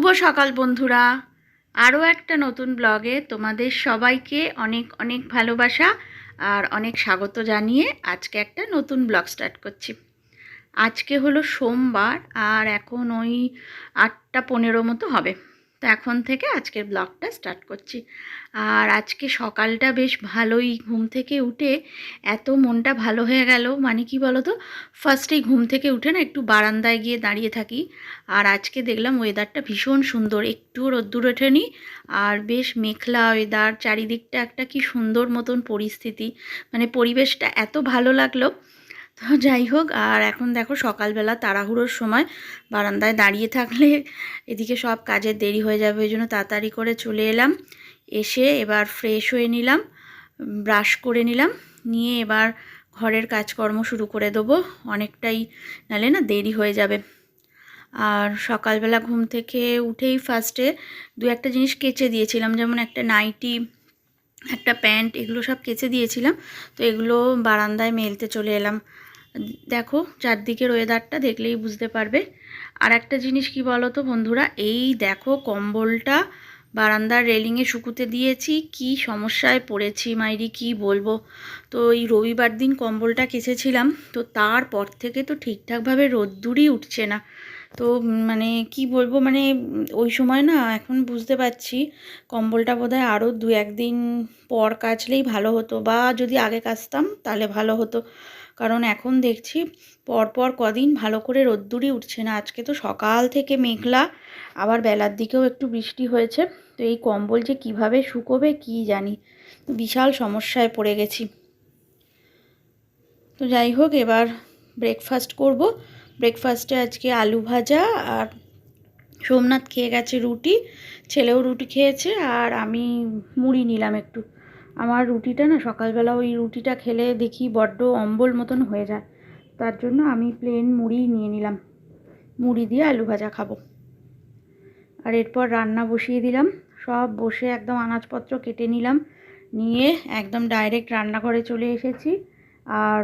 শুভ সকাল বন্ধুরা। আরও একটা নতুন ব্লগে তোমাদের সবাইকে অনেক অনেক ভালোবাসা আর অনেক স্বাগত জানিয়ে আজকে একটা নতুন ব্লগ স্টার্ট করছি। আজকে হলো সোমবার আর এখন ওই আটটা পনেরো মতো হবে। তো এখন থেকে আজকের ব্লগটা স্টার্ট করছি। আর আজকে সকালটা বেশ ভালোই ঘুম থেকে উঠে এত মনটা ভালো হয়ে গেল। মানে কি বলো তো ফার্স্টেই ঘুম থেকে উঠে না একটু বারান্দায় গিয়ে দাঁড়িয়ে থাকি। আর আজকে দেখলাম ওয়েদারটা ভীষণ সুন্দর। একটু রোদ্দুর ওঠেনি। আর বেশ মেঘলা ওয়েদার চারিদিকটা একটা কি সুন্দর মতন পরিস্থিতি। মানে পরিবেশটা এত ভালো লাগল। তো যাই হোক, আর এখন দেখো সকালবেলা তাড়াহুড়োর সময় বারান্দায় দাঁড়িয়ে থাকলে এদিকে সব কাজের দেরি হয়ে যাবে, ওই জন্য তাড়াতাড়ি করে চলে এলাম। এসে এবার ফ্রেশ হয়ে নিলাম ব্রাশ করে নিলাম, নিয়ে এবার ঘরের কাজকর্ম শুরু করে দেবো। অনেকটাই নালে না দেরি হয়ে যাবে। আর সকালবেলা ঘুম থেকে উঠেই ফার্স্টে দু একটা জিনিস কেচে দিয়েছিলাম, যেমন একটা নাইটি একটা প্যান্ট, এগুলো সব কেচে দিয়েছিলাম। তো এগুলো বারান্দায় মেলতে চলে এলাম। দেখো, চারদিকের ওয়েদারটা দেখলেই বুঝতে পারবে। আর একটা জিনিস কি বলো তো বন্ধুরা? এই দেখো কম্বলটা বারান্দার রেলিংয়ে শুকুতে দিয়েছি। কি সমস্যায় পড়েছি মাইরি, কি বলব? তো এই রবিবার দিন কম্বলটা কেচেছিলাম। তো তারপর থেকে তো ঠিকঠাকভাবে রোদ্দুরই উঠছে না। তো মানে কি বলব মানে ওই সময় না এখন বুঝতে পারছি, কম্বলটা বোধহয় আরও দু একদিন পর কাচলেই ভালো হতো বা যদি আগে কাচতাম তাহলে ভালো হতো। কারণ এখন দেখছি পরপর কদিন ভালো করে রোদ্দুরই উঠছে না। আজকে তো সকাল থেকে মেঘলা, আবার বেলার দিকেও একটু বৃষ্টি হয়েছে। তো এই কম্বল যে কীভাবে শুকোবে কি জানি, বিশাল সমস্যায় পড়ে গেছি। তো যাই হোক, এবার ব্রেকফাস্ট করব। ব্রেকফাস্টে আজকে আলু ভাজা আর সোমনাথ খেয়ে গেছে রুটি, ছেলেও রুটি খেয়েছে আর আমি মুড়ি নিলাম একটু। আমার রুটিটা না সকালবেলা ওই রুটিটা খেলে দেখি বড্ড অম্বল মতন হয়ে যায়। তার জন্য আমি প্লেন মুড়ি নিয়ে নিলাম। মুড়ি দিয়ে আলু ভাজা খাব। আর এরপর রান্না বসিয়ে দিলাম। সব বসে একদম আনাজপত্র কেটে নিলাম। নিয়ে একদম ডাইরেক্ট রান্নাঘরে চলে এসেছি। আর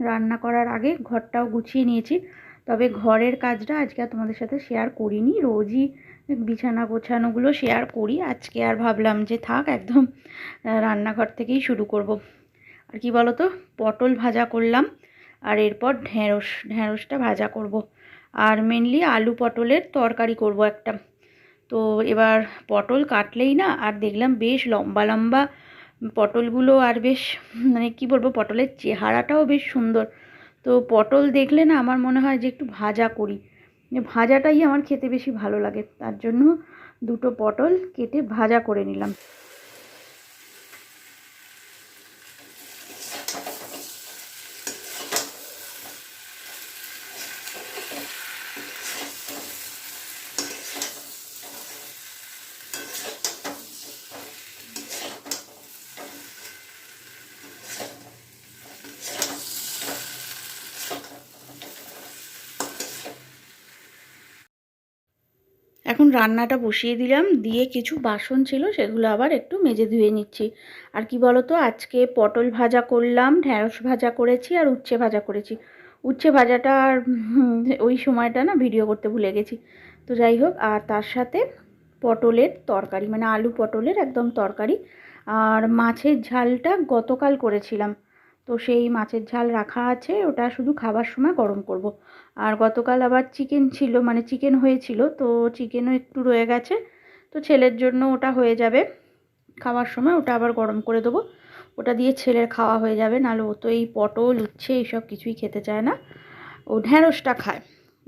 রান্না করার আগে ঘরটাও গুছিয়ে নিয়েছি। তবে ঘরের কাজটা আজকে আর তোমাদের সাথে শেয়ার করিনি রোজই বিছানা গোছানোগুলো শেয়ার করি আজকে আর ভাবলাম যে থাক, একদম রান্নাঘর থেকেই শুরু করব। আর কি বলো তো পটল ভাজা করলাম আর এরপর ঢ্যাঁড়স ঢ্যাঁড়সটা ভাজা করব। আর মেনলি আলু পটলের তরকারি করব একটা তো এবার পটল কাটলেই না, আর দেখলাম বেশ লম্বা লম্বা পটলগুলো আর বেশ মানে কি বলব, পটলের চেহারাটাও বেশ সুন্দর তো পটল দেখলে না আমার মনে হয় যে একটু ভাজা করি। ভাজাটাই আমার খেতে বেশি ভালো লাগে। তার জন্য দুটো পটল কেটে ভাজা করে নিলাম। এখন রান্নাটা বসিয়ে দিলাম, দিয়ে কিছু বাসন ছিল, সেগুলো আবার একটু মেজে ধুয়ে নিচ্ছি। আর কি বলতো, আজকে পটল ভাজা করলাম ঢ্যাঁড়স ভাজা করেছি আর উচ্ছে ভাজা করেছি। উচ্ছে ভাজাটা আর ওই সময়টা না ভিডিও করতে ভুলে গেছি। তো যাই হোক, আর তার সাথে পটলের তরকারি মানে আলু পটলের একদম তরকারি। আর মাছের ঝালটা গতকাল করেছিলাম। তো সেই মাছের ঝাল রাখা আছে, ওটা শুধু খাবার সময় গরম করব। আর গতকাল আবার চিকেন ছিল মানে চিকেন হয়েছিল, তো চিকেনও একটু রয়ে গেছে, তো ছেলের জন্য ওটা হয়ে যাবে। খাওয়ার সময় ওটা আবার গরম করে দেবো। ওটা দিয়ে ছেলের খাওয়া হয়ে যাবে, নাহলে ও তো এই পটল, উচ্ছে, এইসব কিছুই খেতে চায় না। ও ঢ্যাঁড়সটা খায়,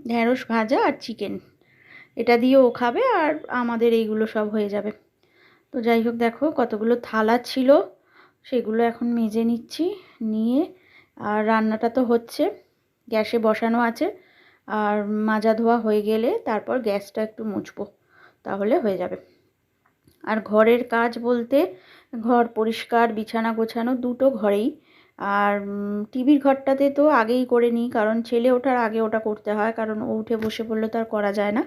ঢ্যাঁড়স ভাজা আর চিকেন। এটা দিয়ে ও খাবে আর আমাদের এইগুলো সব হয়ে যাবে। তো যাই হোক, দেখো কতগুলো থালা ছিল। সেগুলো এখন মেজে নিচ্ছি, নিয়ে, আর রান্নাটা তো হচ্ছে, গ্যাসে বসানো আছে, আর মাজা ধোয়া হয়ে গেলে তারপর গ্যাসটা একটু মুছবো, তাহলে হয়ে যাবে। আর ঘরের কাজ বলতে ঘর পরিষ্কার, বিছানা গোছানো দুটো ঘরেই, আর টিভির ঘরটাতে তো আগেই করে নিই, কারণ ছেলে ওঠার আগে ওটা করতে হয়, কারণ ও উঠে বসে পড়লে তো আর করা যায় না।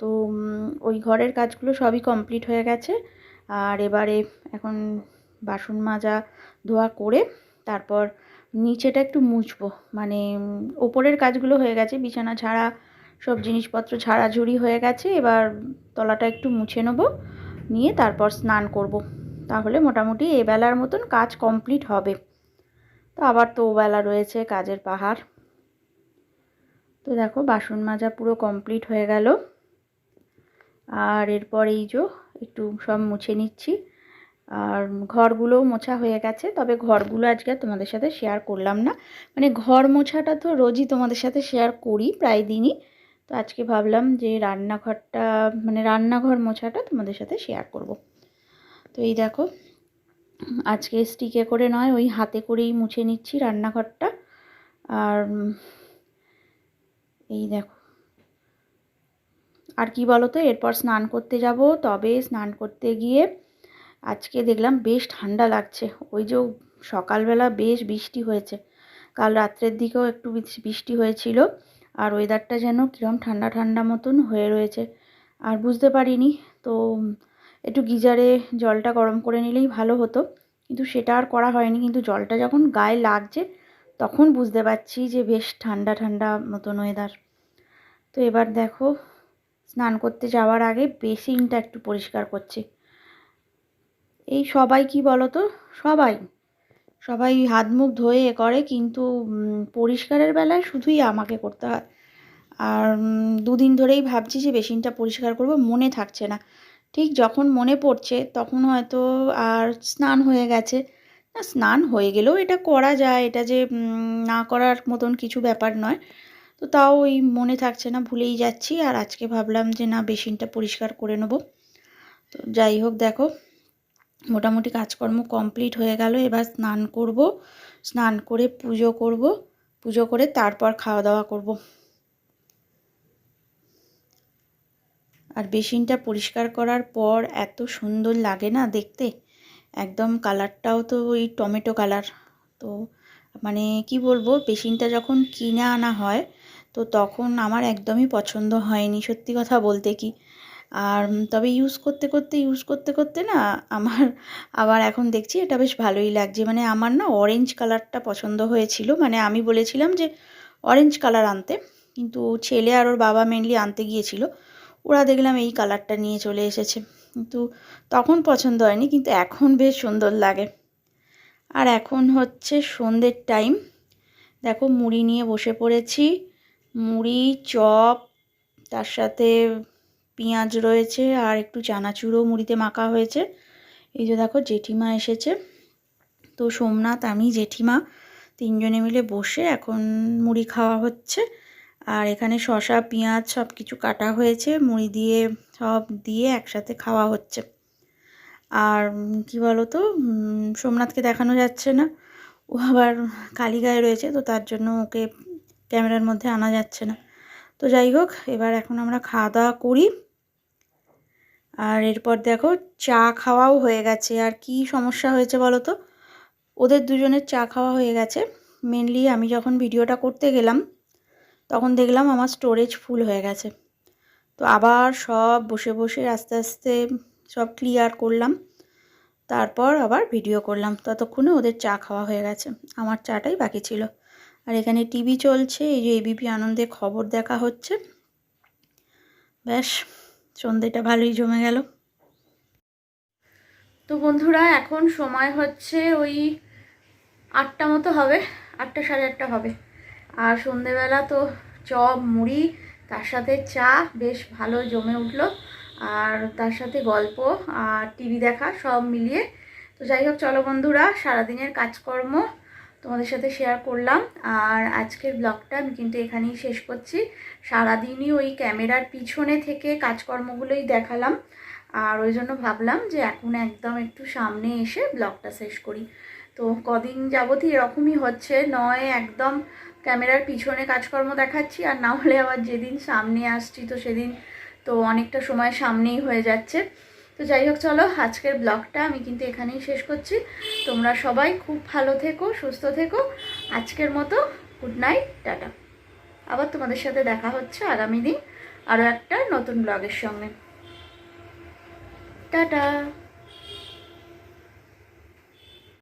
তো ওই ঘরের কাজগুলো সবই কমপ্লিট হয়ে গেছে, আর এবারে এখন বাসন মাজা ধোয়া করে তারপর নিচেটা একটু মুছবো। মানে ওপরের কাজগুলো হয়ে গেছে, বিছানা ছাড়া সব জিনিসপত্র ঝাড়াঝুড়ি হয়ে গেছে, এবার তলাটা একটু মুছে নেব, নিয়ে তারপর স্নান করব। তাহলে মোটামুটি এবেলার মতন কাজ কমপ্লিট হবে। তো আবার তো ওবেলা রয়েছে, কাজের পাহাড়। তো দেখো, বাসন মাজা পুরো কমপ্লিট হয়ে গেল। আর এরপর এই যে, একটু সব মুছে নিচ্ছি। আর ঘরগুলোও মোছা হয়ে গেছে, তবে ঘরগুলো আজকে তোমাদের সাথে শেয়ার করলাম না। মানে ঘর মোছাটা তো রোজই তোমাদের সাথে শেয়ার করি প্রায় দিনই। তো আজকে ভাবলাম যে রান্নাঘরটা মানে রান্নাঘর মোছাটা তোমাদের সাথে শেয়ার করব। তো এই দেখো, আজকে স্টিকে করে নয়, ওই হাতে করেই মুছে নিচ্ছি রান্নাঘরটা। আর এই দেখো, আর কি বলো তো এরপর স্নান করতে যাব। তবে স্নান করতে গিয়ে আজকে দেখলাম বেশ ঠান্ডা লাগছে। ওই যে সকালবেলা বেশ বৃষ্টি হয়েছে। কাল রাত্রের দিকেও একটু বৃষ্টি হয়েছিল আর ওয়েদারটা যেন কীরকম ঠান্ডা ঠান্ডা মতন হয়ে রয়েছে। আর বুঝতে পারিনি, তো একটু গিজারে জলটা গরম করে নিলেই ভালো হতো। কিন্তু সেটা আর করা হয়নি। কিন্তু জলটা যখন গায়ে লাগছে, তখন বুঝতে পারছি যে বেশ ঠান্ডা ঠান্ডা মতন ওয়েদার তো এবার দেখো, স্নান করতে যাওয়ার আগে বেসিনটা একটু পরিষ্কার করছি। এই সবাই কি বলো তো সবাই। সবাই হাত মুখ ধোয়ে এ করে, কিন্তু পরিষ্কারের বেলায় শুধুই আমাকে করতে হয়। আর দুদিন ধরেই ভাবছি যে বেসিনটা পরিষ্কার করব, মনে থাকছে না। ঠিক যখন মনে পড়ছে, তখন হয়তো আর স্নান হয়ে গেছে। না, স্নান হয়ে গেলেও এটা করা যায়, এটা যে না করার মতন কিছু ব্যাপার নয়। তো তাও ওই মনে থাকছে না, ভুলেই যাচ্ছি। আর আজকে ভাবলাম যে না, বেসিনটা পরিষ্কার করে নেব। তো যাই হোক, দেখো। মোটামুটি কাজকর্ম কমপ্লিট হয়ে গেল। এবার স্নান করব। স্নান করে পুজো করব। পুজো করে তারপর খাওয়া দাওয়া করব। আর বেসিনটা পরিষ্কার করার পর এত সুন্দর লাগে না দেখতে। একদম কালারটাও তো ওই টমেটো কালার। তো মানে কি বলব, বেসিনটা যখন কিনে আনা হয়, তো তখন আমার একদমই পছন্দ হয়নি। সত্যি কথা বলতে কি আর তবে ইউজ করতে করতে ইউজ করতে করতে না আমার আবার এখন দেখছি এটা বেশ ভালোই লাগছে। মানে আমার না অরেঞ্জ কালারটা পছন্দ হয়েছিল। মানে আমি বলেছিলাম যে অরেঞ্জ কালার আনতে। কিন্তু ছেলে আর ওর বাবা মেনলি আনতে গিয়েছিল। ওরা দেখলাম এই কালারটা নিয়ে চলে এসেছে। কিন্তু তখন পছন্দ হয়নি, কিন্তু এখন বেশ সুন্দর লাগে। আর এখন হচ্ছে সন্ধ্যের টাইম দেখো মুড়ি নিয়ে বসে পড়েছি। মুড়ি, চপ, তার সাথে পেঁয়াজ রয়েছে আর একটু চানাচুরও মুড়িতে মাখা হয়েছে। এই যে দেখো জেঠিমা এসেছে। তো সোমনাথ, আমি, জেঠিমা তিনজনে মিলে বসে এখন মুড়ি খাওয়া হচ্ছে। আর এখানে শশা পেঁয়াজ সব কিছু কাটা হয়েছে। মুড়ি দিয়ে, সব দিয়ে একসাথে খাওয়া হচ্ছে। আর কি বলো তো সোমনাথকে দেখানো যাচ্ছে না। ও আবার কালী গায়ে রয়েছে, তো তার জন্য ওকে ক্যামেরার মধ্যে আনা যাচ্ছে না। তো যাই হোক, এবার এখন আমরা খাওয়া দাওয়া করি। আর এরপর দেখো চা খাওয়াও হয়ে গেছে। আর কি সমস্যা হয়েছে বলো তো? ওদের দুজনের চা খাওয়া হয়ে গেছে। মেনলি আমি যখন ভিডিওটা করতে গেলাম, তখন দেখলাম আমার স্টোরেজ ফুল হয়ে গেছে। তো আবার সব বসে বসে আস্তে আস্তে সব ক্লিয়ার করলাম। তারপর আবার ভিডিও করলাম। ততক্ষণে ওদের চা খাওয়া হয়ে গেছে। আমার চাটাই বাকি ছিল। আর এখানে টিভি চলছে। এই যে এবিপি আনন্দে খবর দেখা হচ্ছে। ব্যাস। সন্ধেটা ভালোই জমে গেল। তো বন্ধুরা, এখন সময় হচ্ছে ওই আটটা মতো হবে, আটটা সাড়ে আটটা হবে। আর সন্ধেবেলা তো চপ, মুড়ি, তার সাথে চা, বেশ ভালো জমে উঠল। আর তার সাথে গল্প আর টিভি দেখা সব মিলিয়ে। তো যাই হোক, চলো বন্ধুরা, সারাদিনের কাজকর্ম তোমাদের সাথে শেয়ার করলাম। আর আজকের ব্লগটা আমি কিন্তু এখানেই শেষ করছি। সারাদিনই ওই ক্যামেরার পিছনে থেকে কাজকর্মগুলোই দেখালাম। আর ওই জন্য ভাবলাম যে এখন একদম একটু সামনে এসে ব্লগটা শেষ করি। তো কদিন যাবতই এরকমই হচ্ছে, নয় একদম ক্যামেরার পিছনে কাজকর্ম দেখাচ্ছি, আর না হলে আবার যেদিন সামনে আসছি তো সেদিন তো অনেকটা সময় সামনেই হয়ে যাচ্ছে। তো যাই হোক, চলো আজকের ব্লগটা আমি কিন্তু এখানেই শেষ করছি। তোমরা সবাই খুব ভালো থেকো, সুস্থ থেকো। আজকের মতো গুড নাইট টাটা। আবার তোমাদের সাথে দেখা হচ্ছে আগামী দিন আরও একটা নতুন ব্লগের সঙ্গে। টাটা।